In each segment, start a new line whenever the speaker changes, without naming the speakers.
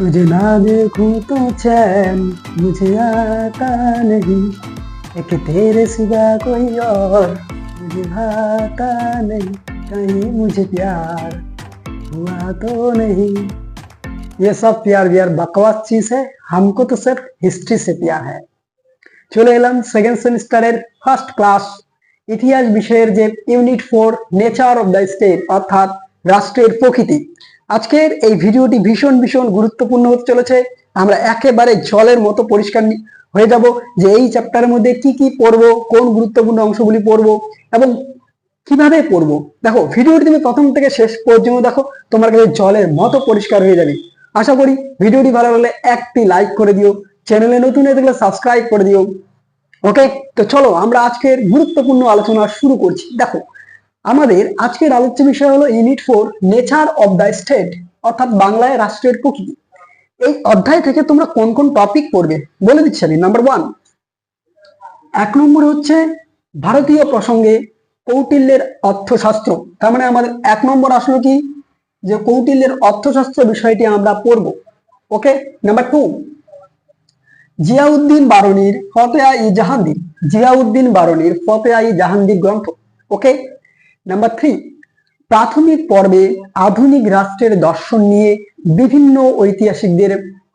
तुझे ना देखूं तो चैन मुझे आता नहीं एक तेरे सिवा कोई और मुझे आता नहीं कहीं मुझे प्यार हुआ तो नहीं ये सब प्यार व्यार बकवास चीज है हमको तो सिर्फ हिस्ट्री से प्यार है চলে এলাম সেকেন্ড সেমিস্টারের ফার্স্ট ক্লাস ইতিহাস বিষয়ের যে unit four nature of the state অর্থাৎ রাষ্ট্রের প্রকৃতি আজকের এই ভিডিওটি ভীষণ ভীষণ গুরুত্বপূর্ণ হতে চলেছে। আমরা একেবারে জলের মতো পরিষ্কার হয়ে যাব যে এই চ্যাপ্টারের মধ্যে কি কি পড়ব, কোন গুরুত্বপূর্ণ অংশগুলি পড়ব এবং কীভাবে পড়ব। দেখো, ভিডিওটি তুমি প্রথম থেকে শেষ পর্যন্ত দেখো, তোমার কাছে জলের মতো পরিষ্কার হয়ে যাবে। আশা করি ভিডিওটি ভালো লাগলে একটি লাইক করে দিও, চ্যানেলে নতুন হয়ে থাকলে সাবস্ক্রাইব করে দিও। ওকে তো চলো, আমরা আজকের গুরুত্বপূর্ণ আলোচনা শুরু করছি। দেখো আমাদের আজকের আলোচ্য বিষয় হলো unit four nature of the state অর্থাৎ বাংলায় রাষ্ট্রের প্রকৃতি। এই অধ্যায় থেকে তোমরা কোন কোন টপিক পড়বে বলে দিচ্ছি আমি। নাম্বার ওয়ান এক নম্বর হচ্ছে ভারতীয় প্রসঙ্গে কৌটিল্যের অর্থশাস্ত্র। তার মানে আমাদের এক নম্বর আসলো কি? যে কৌটিল্যের অর্থশাস্ত্র বিষয়টি আমরা পড়ব। ওকে নাম্বার টু জিয়াউদ্দিন বারনির ফতেয়া ই জাহাঙ্গীর। জিয়াউদ্দিন বারনির ফতেয়া ই জাহাঙ্গীর গ্রন্থ। ওকে নাম্বার থ্রি প্রাথমিক পর্বে আধুনিক রাষ্ট্রের দর্শন নিয়ে বিভিন্ন ঐতিহাসিকদের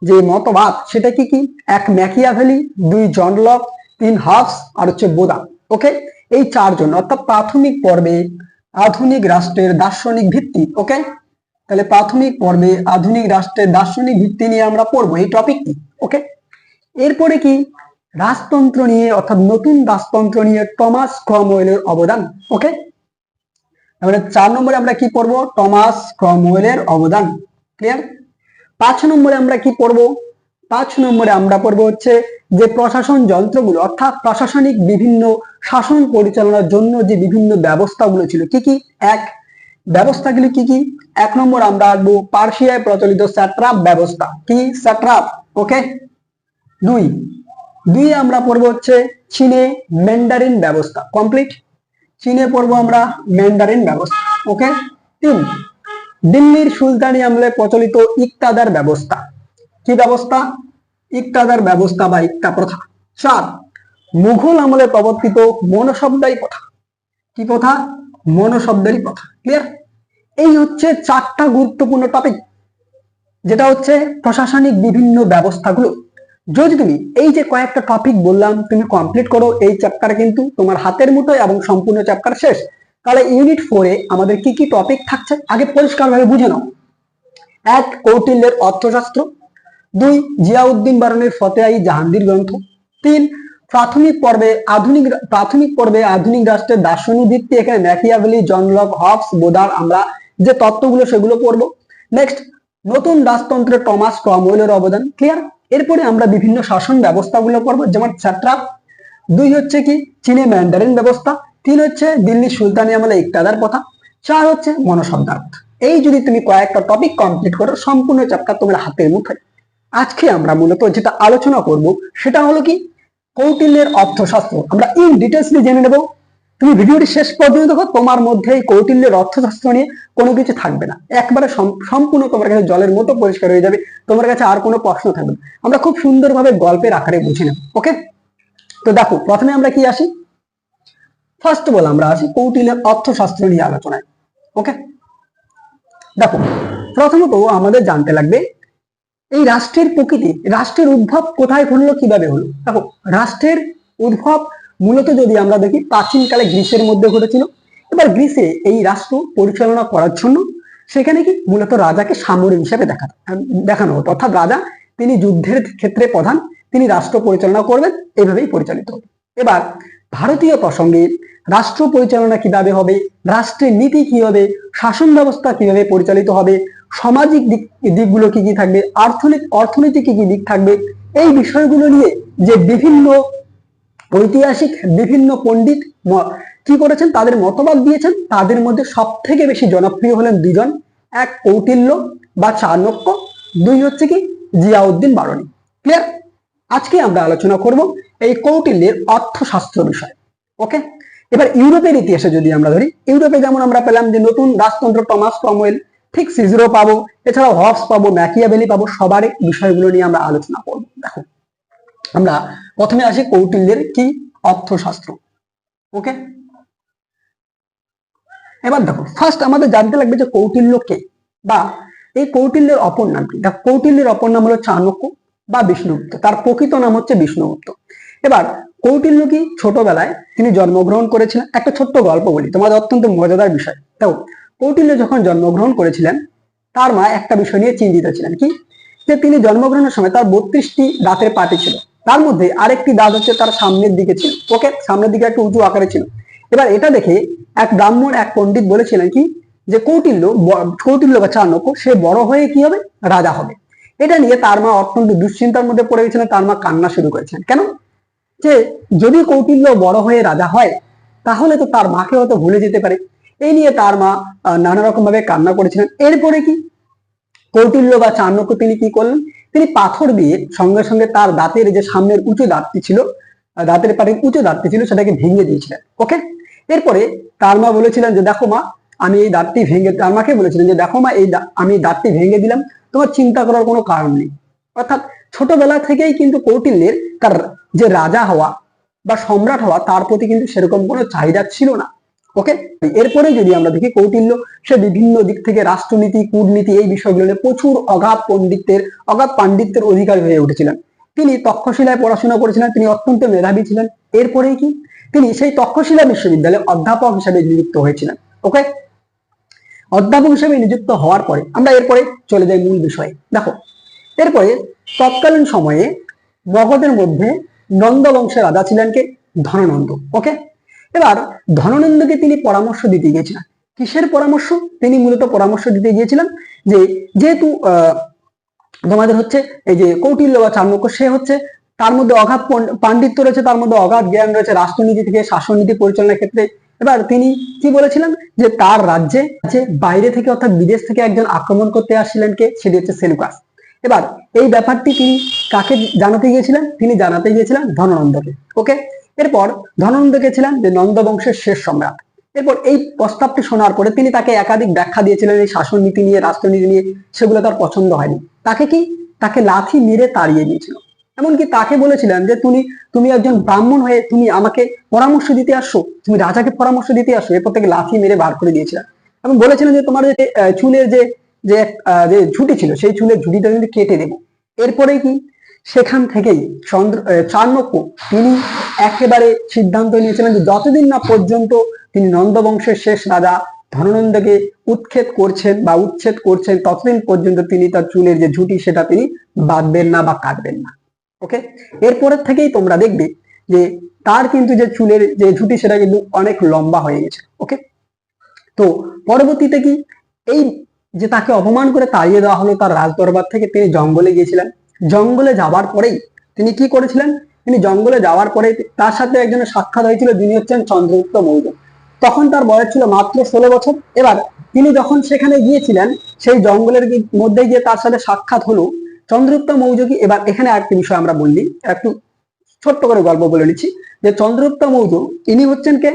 যে মতবাদ, সেটা কি কি? এক ম্যাকিয়াভেলি, দুই জন লক, তিন হাফস, আর হচ্ছে বোদা। ওকে এই চারজন, অর্থাৎ প্রাথমিক পর্বে আধুনিক রাষ্ট্রের দার্শনিক ভিত্তি। ওকে তাহলে প্রাথমিক পর্বে আধুনিক রাষ্ট্রের দার্শনিক ভিত্তি নিয়ে আমরা পড়ব। এই টপিকটি ওকে এরপরে কি? রাজতন্ত্র নিয়ে, অর্থাৎ নতুন রাজতন্ত্র নিয়ে, টমাস ক্রমওয়েলের অবদান। ওকে তাহলে চার নম্বরে আমরা কি পড়ব? টমাস ক্রমওয়েলের অবদান। ক্লিয়ার পাঁচ নম্বরে আমরা কি পড়ব? পাঁচ নম্বরে আমরা পড়ব হচ্ছে যে প্রশাসন যন্ত্রগুলো, অর্থাৎ প্রশাসনিক বিভিন্ন শাসন পরিচালনার জন্য যে বিভিন্ন ব্যবস্থাগুলো ছিল, কি কি? এক, ব্যবস্থাগুলি কি কি? এক নম্বর আমরা আসব পার্সিয়ায় প্রচলিত স্যাট্রাপ ব্যবস্থা। কি? স্যাট্রাপ। ওকে দুই দুই আমরা পড়ব হচ্ছে চীনে ম্যান্ডারিন ব্যবস্থা। কমপ্লিট চীনে পড়ব আমরা ম্যান্ডারিন ব্যবস্থা ওকে তিন, দিল্লির সুলতানি আমলে প্রচলিত ইকতাদার ব্যবস্থা, কি ব্যবস্থা? ইকতাদার ব্যবস্থা বা ইকতা প্রথা। চার, মুঘল আমলে প্রবর্তিত মনশব্দারি প্রথা। কি প্রথা? মনশব্দারি কথা ক্লিয়ার এই হচ্ছে চারটা গুরুত্বপূর্ণ টপিক যেটা হচ্ছে প্রশাসনিক বিভিন্ন ব্যবস্থাগুলো। যদি তুমি এই যে কয়েকটা টপিক বললাম, তুমি কমপ্লিট করো, এই চ্যাপ্টার কিন্তু তোমার হাতের মুঠোয় এবং সম্পূর্ণ চ্যাপ্টার শেষ। তাহলে ইউনিট ফোরে আমাদের কি কি টপিক থাকছে? আগে পরিষ্কারভাবে বুঝে নাও। এক, কৌটিল্যের অর্থশাস্ত্র। দুই, জিয়াউদ্দিন বারনের ফতেয়াই জাহাঙ্গীর গ্রন্থ। তিন, প্রাথমিক পর্বে আধুনিক প্রাথমিক পর্বে আধুনিক রাষ্ট্রের দার্শনিক ভিত্তি, এখানে ম্যাকিয়াভেলি জনলক হবস বোদার আমরা যে তত্ত্বগুলো সেগুলো পড়ব। নেক্সট নতুন রাজতন্ত্রে টমাস ক্রমওয়েলের অবদান ক্লিয়ার এরপরে আমরা বিভিন্ন শাসন ব্যবস্থাগুলো পড়ব যেমন ছাত্রাপ দুই হচ্ছে কি, চীনে ম্যান্ডারিন ব্যবস্থা। তিন হচ্ছে দিল্লি সুলতানি আমলে ইকতাদার কথা চার হচ্ছে মনশব্দার কথা এই যদি তুমি কয়েকটা টপিক কমপ্লিট করো, সম্পূর্ণ চ্যাপ্টার তোমার হাতের মুঠোয়। আজকে আমরা মূলত যেটা আলোচনা করব, সেটা হলো কি, কৌটিল্যের অর্থশাস্ত্র। আমরা ইন ডিটেলসলি জেনে নেব। তুমি ভিডিওটি শেষ পর্যন্ত দেখো, তোমার মধ্যে এই কৌটিল্যের অর্থশাস্ত্র নিয়ে কোনো কিছু থাকবে না। একবারে সম্পূর্ণ তোমার কাছে জলের মতো পরিষ্কার হয়ে যাবে, তোমার কাছে আর কোনো প্রশ্ন থাকবে না। আমরা খুব সুন্দরভাবে গল্পের আকারে বুঝে নেব, ওকে? তো দেখো, প্রথমে আমরা কি আসি? ফার্স্ট অফ অল আমরা আসি কৌটিল্যের অর্থশাস্ত্র নিয়ে আলোচনায়, ওকে? দেখো, প্রথমত আমাদের জানতে লাগবে, এই রাষ্ট্রের প্রকৃতি, রাষ্ট্রের উদ্ভব কোথায় ঘটলো, কীভাবে হলো? দেখো, রাষ্ট্রের উদ্ভব মূলত যদি আমরা দেখি প্রাচীনকালে গ্রীসের মধ্যে ঘটেছিল, এবার গ্রীসে এই রাষ্ট্র পরিচালনা করার জন্য সেখানে কি মূলত রাজাকে সামরিক হিসাবে দেখা দেখানো হতো। অর্থাৎ রাজা, তিনি যুদ্ধের ক্ষেত্রে প্রধান, তিনি রাষ্ট্র পরিচালনা করবেন এইভাবেই পরিচালিত হবে এবার ভারতীয় প্রসঙ্গে, রাষ্ট্র পরিচালনা কীভাবে হবে, রাষ্ট্রের নীতি কি হবে, শাসন ব্যবস্থা কীভাবে পরিচালিত হবে, সামাজিক দিক দিকগুলো কি কি থাকবে অর্থনৈতিক অর্থনৈতিক কি কি দিক থাকবে, এই বিষয়গুলো নিয়ে যে বিভিন্ন ঐতিহাসিক বিভিন্ন পণ্ডিত কি করেছেন? তাদের মতবাদ দিয়েছেন। তাদের মধ্যে সব থেকে বেশি জনপ্রিয় হলেন দুজন এক কৌটিল্য বা চাণক্য, দুই হচ্ছে কি? জিয়াউদ্দিন বারণী ক্লিয়ার আজকে আমরা আলোচনা করব এই কৌটিল্যের অর্থশাস্ত্র বিষয়। ওকে এবার ইউরোপের ইতিহাসে যদি আমরা ধরি, ইউরোপে যেমন আমরা পেলাম যে নতুন রাজতন্ত্র টমাস ক্রমওয়েল, ঠিক সিজরো পাবো, এছাড়াও হবস পাবো, ম্যাকিয়াবেলি পাবো, সবার বিষয়গুলো নিয়ে আমরা আলোচনা করব। দেখো আমরা প্রথমে আসি কৌটিল্যের কি অর্থশাস্ত্র। ওকে এবার দেখো ফার্স্ট আমাদের জানতে লাগবে যে কৌটিল্য কে বা এই কৌটিল্যের অপর নাম কি? দেখো, কৌটিল্যের অপর নাম হলো চাণক্য বা বিষ্ণুগুপ্ত। তার প্রকৃত নাম হচ্ছে বিষ্ণুগুপ্ত। এবার, কৌটিল্য কি? ছোটবেলায় তিনি জন্মগ্রহণ করেছিলেন। একটা ছোট্ট গল্প বলি, তোমাদের অত্যন্ত মজাদার বিষয়। দেখো, কৌটিল্য যখন জন্মগ্রহণ করেছিলেন, তার মা একটা বিষয় নিয়ে চিন্তিত ছিলেন। কি? যে তিনি জন্মগ্রহণের সময় তার বত্রিশটি দাঁতের পাটি ছিল। তার মধ্যে আরেকটি দাঁত হচ্ছে তার সামনের দিকে ছিল। ওকে সামনের দিকে একটু উঁচু আকারে ছিল। এবার এটা দেখে এক ব্রাহ্মণ, এক পণ্ডিত বলেছিলেন কি, যে কৌটিল্য কৌটিল্য বা চাণক্য, সে বড় হয়ে কি হবে? রাজা হবে। এটা নিয়ে তার মা অত্যন্ত দুশ্চিন্তার মধ্যে পড়ে গেছিলেন, তার মা কান্না শুরু করেছেন। কেন? যে যদি কৌটিল্য বড় হয়ে রাজা হয়, তাহলে তো তার মাকে হয়তো ভুলে যেতে পারে। এই নিয়ে তার মা নানা রকম ভাবে কান্না করেছিলেন। এরপরে কি? কৌটিল্য বা চাণক্য তিনি কি করলেন? তিনি পাথর দিয়ে সঙ্গে সঙ্গে তার দাঁতের যে সামনের উঁচু দাঁতটি ছিল দাঁতের পাটির উঁচু দাঁতটি ছিল সেটাকে ভেঙে দিয়েছিলেন। ওকে এরপরে তার মা বলেছিলেন যে, দেখো মা, আমি এই দাঁতটি ভেঙে তার মাকে বলেছিলেন যে, দেখো মা, এই আমি দাঁতটি ভেঙে দিলাম। তোমার চিন্তা করার কোনো কারণ নেই। অর্থাৎ ছোটবেলা থেকেই কিন্তু কৌটিল্যের তার যে রাজা হওয়া বা সম্রাট হওয়া তার প্রতি কিন্তু সেরকম কোনো চাহিদা ছিল না। ওকে এরপরে যদি আমরা দেখি কৌটিল্য, সে বিভিন্ন দিক থেকে রাষ্ট্রনীতি, কূটনীতি এই বিষয়গুলো নিয়ে প্রচুর অগাধ পণ্ডিতের অগাধ পাণ্ডিত্যের অধিকারী হয়ে উঠেছিলেন। তিনি তক্ষশিলায় পড়াশোনা করেছিলেন, তিনি অত্যন্ত মেধাবী ছিলেন। এরপরেই কি? তিনি সেই তক্ষশিলা বিশ্ববিদ্যালয়ে অধ্যাপক হিসেবে নিযুক্ত হয়েছিলেন। ওকে অধ্যাপক হিসেবে নিযুক্ত হওয়ার পরে, আমরা এরপরে চলে যাই মূল বিষয়ে। দেখো, এরপরে তৎকালীন সময়ে মগধের মধ্যে নন্দ বংশের রাজা ছিলেন কে? ধননন্দ। ওকে এবার ধননন্দকে তিনি পরামর্শ দিতে গিয়েছিলেন। কিসের পরামর্শ? তিনি মূলত পরামর্শ দিতে গিয়েছিলেন যে, যেহেতু তোমাদের হচ্ছে এই যে কৌটিল্য বা চাণক্য, সে হচ্ছে তার মধ্যে অগাধ পাণ্ডিত্য রয়েছে, তার মধ্যে অগাধ জ্ঞান রয়েছে, রাষ্ট্রনীতি থেকে শাসননীতি পরিচালনার ক্ষেত্রে। এবার তিনি কি বলেছিলেন? যে তার রাজ্যে যে বাইরে থেকে অর্থাৎ বিদেশ থেকে একজন আক্রমণ করতে আসছিলেন কে? সেটি হচ্ছে সেলুকাস। এবার এই ব্যাপারটি তিনি কাকে জানাতে গিয়েছিলেন? তিনি জানাতে গিয়েছিলেন ধননন্দকে। ওকে? এরপর ধননন্দকে ছিলেন যে নন্দ বংশের শেষ সম্রাট। এরপর এই প্রস্তাবটি শোনার পরে তিনি তাকে একাধিক ব্যাখ্যা দিয়েছিলেন এই শাসন নীতি নিয়ে, রাষ্ট্রনীতি নিয়ে, সেগুলো তার পছন্দ হয়নি। তাকে কি? তাকে লাথি মেরে তাড়িয়ে দিয়েছিল। এমনকি তাকে বলেছিলেন যে তুমি তুমি একজন ব্রাহ্মণ হয়ে তুমি আমাকে পরামর্শ দিতে আসছো, তুমি রাজাকে পরামর্শ দিতে আসো এরপর থেকে লাথি মেরে বার করে দিয়েছিলেন। এবং বলেছিলেন যে তোমার যে চুলের যে যে ঝুঁটি ছিল, সেই চুলের ঝুটিটা কিন্তু কেটে দেবো। এরপরে কি? সেখান থেকেই চন্দ্র চাণক্য তিনি একেবারে সিদ্ধান্ত নিয়েছিলেন যে যতদিন না পর্যন্ত তিনি নন্দবংশের শেষ রাজা ধননন্দকে উৎক্ষেপ করছেন বা উচ্ছেদ করছেন, ততদিন পর্যন্ত তিনি তার চুলের যে ঝুঁটি সেটা তিনি বাঁধবেন না বা কাটবেন না। ওকে এরপরের থেকেই তোমরা দেখবে যে তার কিন্তু যে চুলের যে ঝুঁটি সেটা কিন্তু অনেক লম্বা হয়ে গেছে। ওকে তো পরবর্তীতে কি এই যে তাকে অপমান করে তাড়িয়ে দেওয়া হলো তার রাজদরবার থেকে তিনি জঙ্গলে গিয়েছিলেন। জঙ্গলে যাওয়ার পরেই তিনি কি করেছিলেন? তিনি জঙ্গলে যাওয়ার পরে তার সাথে একজনের সাক্ষাৎ হয়েছিল, যিনি হচ্ছেন চন্দ্রগুপ্ত মৌর্য। তখন তার বয়স ছিল মাত্র ষোলো বছর। এবার তিনি যখন সেখানে গিয়েছিলেন, সেই জঙ্গলের মধ্যে গিয়ে তার সাথে সাক্ষাৎ হলো। চন্দ্রগুপ্ত মৌর্য কি এবার এখানে আরেকটি বিষয় আমরা বললি একটু ছোট্ট করে গল্প বলে নিচ্ছি। যে চন্দ্রগুপ্ত মৌর্য, ইনি হচ্ছেন কে?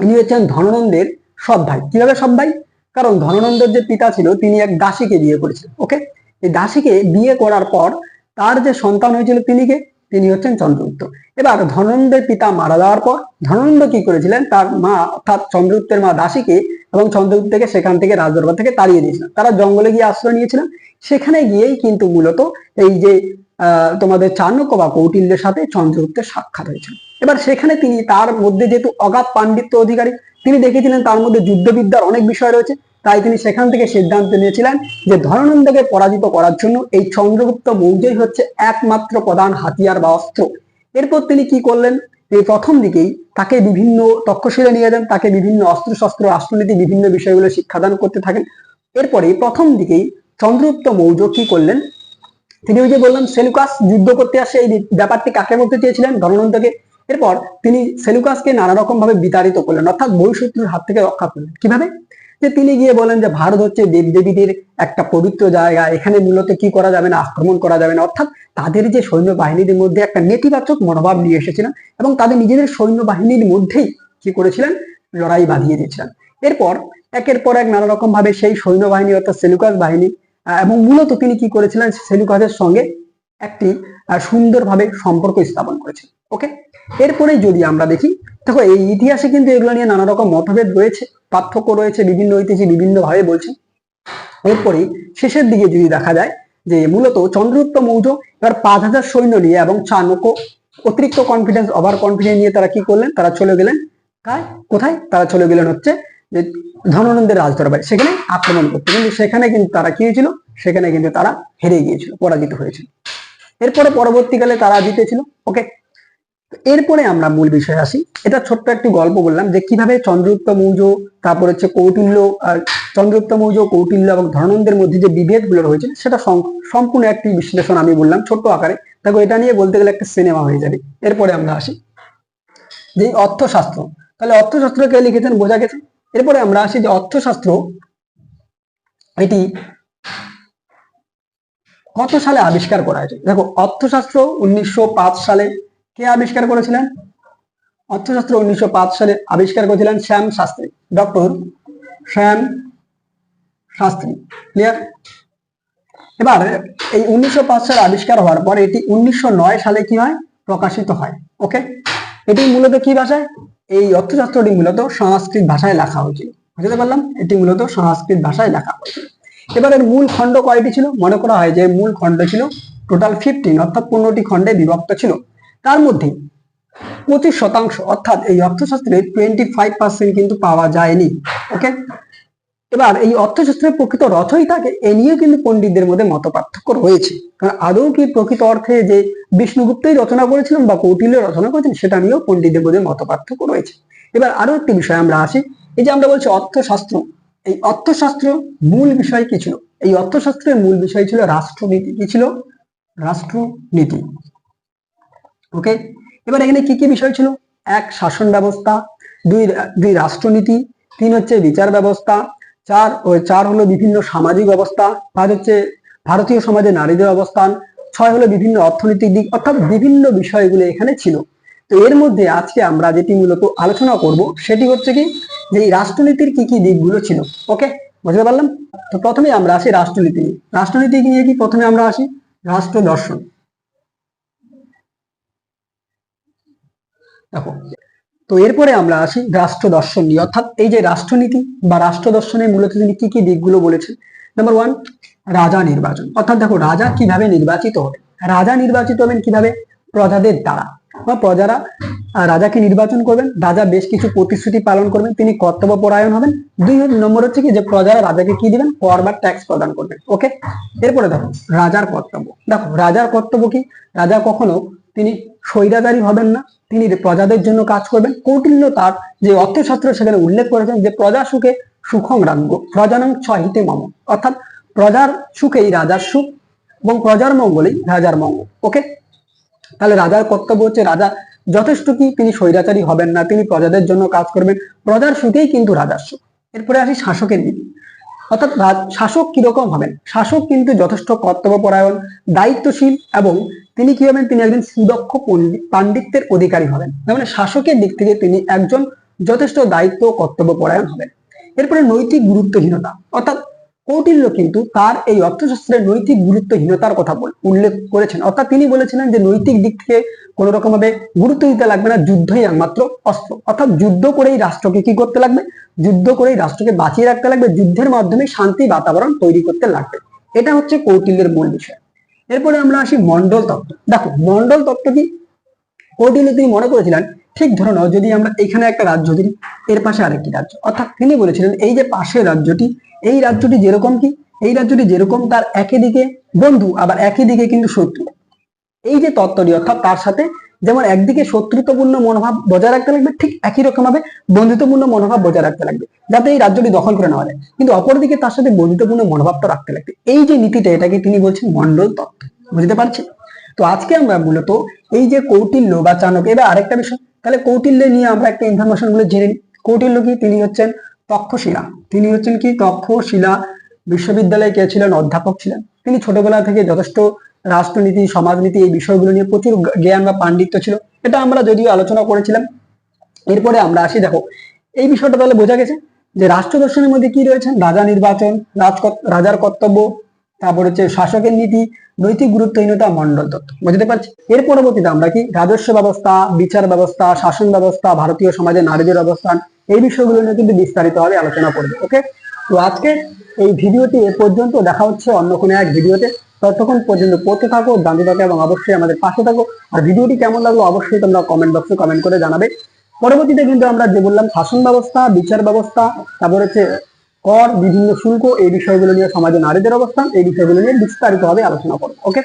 ইনি হচ্ছেন ধননন্দের সব ভাই। কীভাবে সৎ ভাই? কারণ ধননন্দের যে পিতা ছিল, তিনি এক দাসীকে বিয়ে করেছিলেন ওকে এই দাসীকে বিয়ে করার পর তার যে সন্তান হয়েছিল তিনি কে? তিনি হচ্ছেন চন্দ্রগুপ্ত। এবার ধননন্দের পিতা মারা যাওয়ার পর ধননন্দ কি করেছিলেন? তার মা অর্থাৎ চন্দ্রগুপ্তের মা দাসীকে এবং চন্দ্রগুপ্তকে সেখান থেকে রাজদরবার থেকে তাড়িয়ে দিয়েছিলেন। তারা জঙ্গলে গিয়ে আশ্রয় নিয়েছিলেন। সেখানে গিয়েই কিন্তু মূলত এই যে তোমাদের চাণক্য বা কৌটিল্যের সাথে চন্দ্রগুপ্তের সাক্ষাৎ হয়েছিল। এবার সেখানে তিনি তার মধ্যে যেহেতু অগাধ পাণ্ডিত্য অধিকারী, তিনি দেখেছিলেন তার মধ্যে যুদ্ধবিদ্যার অনেক বিষয় রয়েছে। তাই তিনি সেখান থেকে সিদ্ধান্ত নিয়েছিলেন যে ধননন্দকে পরাজিত করার জন্য এই চন্দ্রগুপ্ত মৌর্যই হচ্ছে একমাত্র প্রধান হাতিয়ার বা অস্ত্র। এরপর তিনি কি করলেন? এই প্রথম দিকেই তাকে বিভিন্ন তক্ষশিলে নিয়ে যান, তাকে বিভিন্ন অস্ত্র শস্ত্র রাষ্ট্রনীতি, বিভিন্ন বিষয়গুলো শিক্ষাদান করতে থাকেন। এরপরে প্রথম দিকেই চন্দ্রগুপ্ত মৌর্য কি করলেন? তিনি ওই যে বললাম, সেলুকাস যুদ্ধ করতে আসে, এই ব্যাপারটি কাকে বলতে চেয়েছিলেন? ধননন্দকে এরপর তিনি সেলুকাসকে নানা রকম ভাবে বিতাড়িত করলেন, অর্থাৎ বহিঃশত্রুর হাত থেকে রক্ষা করলেন। কীভাবে? যে তিনি গিয়ে বলেন যে ভারত হচ্ছে দেবদেবীদের একটা পবিত্র জায়গা, এখানে মূলত কি করা যাবে না, আক্রমণ করা যাবে না। অর্থাৎ তাদের যে সৈন্য বাহিনীর মধ্যে একটা নেতিবাচক মনোভাব নিয়ে এসেছিলেন এবং তাদের নিজেদের সৈন্য বাহিনীর মধ্যেই কি করেছিলেন? লড়াই বাঁধিয়ে দিয়েছিলেন। এরপর একের পর এক নানা রকম ভাবে সেই সৈন্যবাহিনী, অর্থাৎ সেলুকাস বাহিনী এবং মূলত তিনি কি করেছিলেন? সেলুকাসের সঙ্গে একটি সুন্দরভাবে সম্পর্ক স্থাপন করেছেন ওকে এরপরে যদি আমরা দেখি, দেখো এই ইতিহাসে কিন্তু এগুলো নিয়ে নানা রকম মতভেদ রয়েছে, পার্থক্য রয়েছে, বিভিন্ন ঐতিহাসিক বিভিন্ন ভাবে বলছে। এরপরে শেষের দিকে যদি দেখা যায় যে মূলত চন্দ্রগুপ্ত মৌর্য এবার পাঁচ হাজার সৈন্য নিয়ে এবং চাণক্য অতিরিক্ত কনফিডেন্স ওভার কনফিডেন্স নিয়ে তারা কি করলেন? তারা চলে গেলেন কোথায়? তারা চলে গেলেন হচ্ছে যে ধনানন্দের রাজদরবারে। সেখানে আক্রমণ করতে। কিন্তু সেখানে কিন্তু তারা কি হয়েছিল? সেখানে কিন্তু তারা হেরে গিয়েছিল, পরাজিত হয়েছিল। এরপরে পরবর্তীকালে তারা জিতেছিল। ওকে এরপরে আমরা মূল বিষয়ে আসি। এটা ছোট্ট একটি গল্প বললাম যে কীভাবে চন্দ্রগুপ্ত মৌর্য, তারপর হচ্ছে কৌটিল্য আর চন্দ্রগুপ্ত মৌর্য, কৌটিল্য এবং ধনানন্দের মধ্যে যে বিভেদগুলো রয়েছে, সেটা সম্পূর্ণ একটি বিশ্লেষণ আমি বললাম ছোট্ট আকারে। দেখো, এটা নিয়ে বলতে গেলে একটা সিনেমা হয়ে যাবে। এরপরে আমরা আসি। যে অর্থশাস্ত্র, তাহলে অর্থশাস্ত্র কে লিখেছেন? বোঝা গেছে। এরপরে আমরা আসি যে অর্থশাস্ত্র এটি কত সালে আবিষ্কার করা হয়েছে? দেখো, অর্থশাস্ত্র উনিশশো পাঁচ সালে কে আবিষ্কার করেছিলেন? অর্থশাস্ত্র উনিশশো পাঁচ সালে আবিষ্কার করেছিলেন শ্যাম শাস্ত্রী, ডক্টর শ্যাম শাস্ত্রী। ক্লিয়ার এবার, এই উনিশশো সালে আবিষ্কার হওয়ার পর এটি উনিশশো নয় সালে কি হয়? প্রকাশিত হয়। ওকে এটি মূলত কি ভাষায়? এই অর্থশাস্ত্রটি মূলত সংস্কৃত ভাষায় লেখা হয়েছিল। বুঝতে পারলাম? এটি মূলত সংস্কৃত ভাষায় লেখা হয়েছিল। এবার এর মূল খণ্ড কয়টি ছিল? মনে করা হয় যে মূল খণ্ড ছিল টোটাল ফিফটিন অর্থাৎ পনেরোটি খণ্ডে বিভক্ত ছিল। তার মধ্যে পঁচিশ শতাংশ, অর্থাৎ এই অর্থশাস্ত্রের টোয়েন্টি ফাইভ পার্সেন্ট কিন্তু পাওয়া যায়নি ওকে এবার এই অর্থশাস্ত্রের প্রকৃত রচয়িতাকে এ নিয়ে কিন্তু পণ্ডিতদের মধ্যে মত পার্থক্য রয়েছে। কারণ আদৌ কি প্রকৃত অর্থে যে বিষ্ণুগুপ্তই রচনা করেছিলেন বা কৌটিল্য রচনা করেছেন সেটা নিয়েও পণ্ডিতদের মধ্যে মত পার্থক্য রয়েছে। এবার আরও একটি বিষয় আমরা আসি, এই যে আমরা বলছি অর্থশাস্ত্র, এই অর্থশাস্ত্র মূল বিষয় কি ছিল? এই অর্থশাস্ত্রের মূল বিষয় ছিল রাষ্ট্রনীতি, কি ছিল? রাষ্ট্রনীতি। ওকে এবার এখানে কি কি বিষয় ছিল? এক, শাসন ব্যবস্থা, দুই দুই রাষ্ট্রনীতি, তিন হচ্ছে বিচার ব্যবস্থা, চার চার হলো বিভিন্ন সামাজিক অবস্থা, পাঁচ হচ্ছে ভারতীয় সমাজে নারীদের অবস্থান, ছয় হলো বিভিন্ন অর্থনৈতিক দিক, অর্থাৎ বিভিন্ন বিষয়গুলো এখানে ছিল। তো এর মধ্যে আজকে আমরা যেটি মূলত আলোচনা করব, সেটি হচ্ছে কি যে এই রাষ্ট্রনীতির কি কি দিকগুলো ছিল। ওকে বুঝতে পারলাম? তো প্রথমে আমরা আসি রাষ্ট্রনীতি নিয়ে। রাষ্ট্রনীতি নিয়ে কি প্রথমে আমরা আসি? রাষ্ট্র দর্শন। দেখো। তো এরপরে আমরা আসি রাষ্ট্র দর্শন নিয়ে। অর্থাৎ এই যে রাষ্ট্রনীতি বা রাষ্ট্র দর্শনে মূলত তিনি কি কি দিকগুলো বলেছেন? নাম্বার ওয়ান রাজা নির্বাচন। অর্থাৎ দেখো, রাজা কীভাবে নির্বাচিত হবে রাজা নির্বাচিত হবেন কীভাবে? প্রজাদের দ্বারা। বা প্রজারা রাজাকে নির্বাচন করবেন। রাজা বেশ কিছু প্রতিশ্রুতি পালন করবেন। তিনি কর্তব্য পরায়ণ হবেন। দুই নম্বর হচ্ছে কি যে, প্রজারা রাজাকে কি দিবেন? কর বা ট্যাক্স প্রদান করবেন। ওকে এরপরে দেখো, রাজার কর্তব্য। দেখো, রাজার কর্তব্য কি? রাজা কখনো তিনি স্বৈরাচারী হবেন না, তিনি প্রজাদের জন্য কাজ করবেন, কৌটিল্য তার যে অর্থশাস্ত্র সেখানে উল্লেখ করেছেন যে প্রজা সুখে সুখং রাজ্য প্রজানং ছহিতে মম। অর্থাৎ প্রজার সুখেই রাজার সুখ এবং প্রজার মঙ্গলেই রাজার মঙ্গল। ওকে? তাহলে রাজার কর্তব্য হচ্ছে রাজা যথেষ্ট কি তিনি স্বৈরাচারী হবেন না, তিনি প্রজাদের জন্য কাজ করবেন, প্রজার সুখেই কিন্তু রাজার সুখ। এরপরে আসি শাসকের নীতি অর্থাৎ শাসক কীরকম হবেন? শাসক কিন্তু যথেষ্ট কর্তব্যপরায়ণ, দায়িত্বশীল এবং তিনি কি হবেন? তিনি একজন সুদক্ষ পণ্ডিত, পাণ্ডিত্যের অধিকারী হবেন। মানে শাসকের দিক থেকে তিনি একজন যথেষ্ট দায়িত্ব ও কর্তব্যপরায়ণ হবেন। এরপরে নৈতিক গুরুত্বহীনতা, অর্থাৎ কৌটিল্য কিন্তু তার এই অর্থশাস্ত্রের নৈতিক গুরুত্বহীনতার কথা উল্লেখ করেছেন। অর্থাৎ তিনি বলেছিলেন যে নৈতিক দিক থেকে কোন রকম ভাবে গুরুত্ব দিতে লাগবে না, যুদ্ধই একমাত্র অস্ত্র। অর্থাৎ যুদ্ধ করেই রাষ্ট্রকে কি করতে লাগবে? যুদ্ধ করেই রাষ্ট্রকে বাঁচিয়ে রাখতে লাগবে, যুদ্ধের মাধ্যমে শান্তি বাতাবরণ তৈরি করতে লাগবে। এটা হচ্ছে কৌটিল্যের মূল বিষয়। এরপরে আমরা আসি মন্ডল তত্ত্ব। দেখো, মন্ডল তত্ত্ব কি? কৌটিল্য তিনি মনে করেছিলেন, ঠিক ধরে নাও যদি আমরা এখানে একটা রাজ্য দিই, এর পাশে আরেকটি রাজ্য। অর্থাৎ তিনি বলেছিলেন, এই যে পাশের রাজ্যটি, এই রাজ্যটি যেরকম কি, এই রাজ্যটি যেরকম তার একই দিকে বন্ধু, আবার একই দিকে কিন্তু শত্রু। এই যে তত্ত্বটি, অর্থাৎ তার সাথে যেমন একদিকে শত্রুতাপূর্ণ মনোভাব বজায় রাখতে লাগবে, ঠিক একই রকম ভাবে বন্ধুত্বপূর্ণ মনোভাব বজায় রাখতে লাগবে, যাতে এই রাজ্যটি দখল করে নেওয়া যায়। কিন্তু অপরদিকে তার সাথে বন্ধুত্বপূর্ণ মনোভাবটা রাখতে লাগবে। এই যে নীতিটা, এটাকে তিনি বলছেন মন্ডল তত্ত্ব। বুঝতে পারছি তো আজকে আমরা মূলত এই যে কৌটিল্য বা চাণক্য, এবার আরেকটা বিষয়, তাহলে কৌটিল্য নিয়ে আমরা একটা ইনফরমেশনগুলো জেনে। কৌটিল্য কি? তিনি হচ্ছেন তক্ষশিলা। তিনি হচ্ছেন কি? তক্ষশিলা বিশ্ববিদ্যালয়ে কে ছিলেন? অধ্যাপক ছিলেন। তিনি ছোটবেলা থেকে যথেষ্ট রাষ্ট্রনীতি, সমাজনীতি এই বিষয়গুলো নিয়ে প্রচুর জ্ঞান বা পাণ্ডিত্য ছিল। এটা আমরা যদিও আলোচনা করেছিলাম। এরপরে আমরা আসি, দেখো, এই বিষয়টা তাহলে বোঝা গেছে যে রাষ্ট্র দর্শনের মধ্যে কি রয়েছে? রাজা নির্বাচন রাজার কর্তব্য, তারপর হচ্ছে শাসকের নীতি, নৈতিক গুরুত্বহীনতা, মন্ডল তত্ত্ব। বুঝতে পারছি? এর পরবর্তীতে আমরা কি? রাজস্ব ব্যবস্থা, বিচার ব্যবস্থা, শাসন ব্যবস্থা, ভারতীয় সমাজে নারীদের অবস্থান, এই বিষয়গুলো নিয়ে কিন্তু বিস্তারিতভাবে আলোচনা করবে, ওকে? তো আজকে এই ভিডিওটি এ পর্যন্ত, দেখা হচ্ছে অন্য কোনো এক ভিডিওতে। ততক্ষণ পর্যন্ত পড়তে থাকো, জানতে থাকো এবং অবশ্যই আমাদের পাশে থাকো। আর ভিডিওটি কেমন লাগল অবশ্যই তোমরা কমেন্ট বক্সে কমেন্ট করে জানাবে। পরবর্তীতে কিন্তু আমরা যে বললাম শাসন ব্যবস্থা, বিচার ব্যবস্থা, তারপর হচ্ছে কর, বিভিন্ন শুল্ক, এই বিষয়গুলো নিয়ে সমাজে নারীদের অবস্থান, এই বিষয়গুলো নিয়ে বিস্তারিতভাবে আলোচনা করব ওকে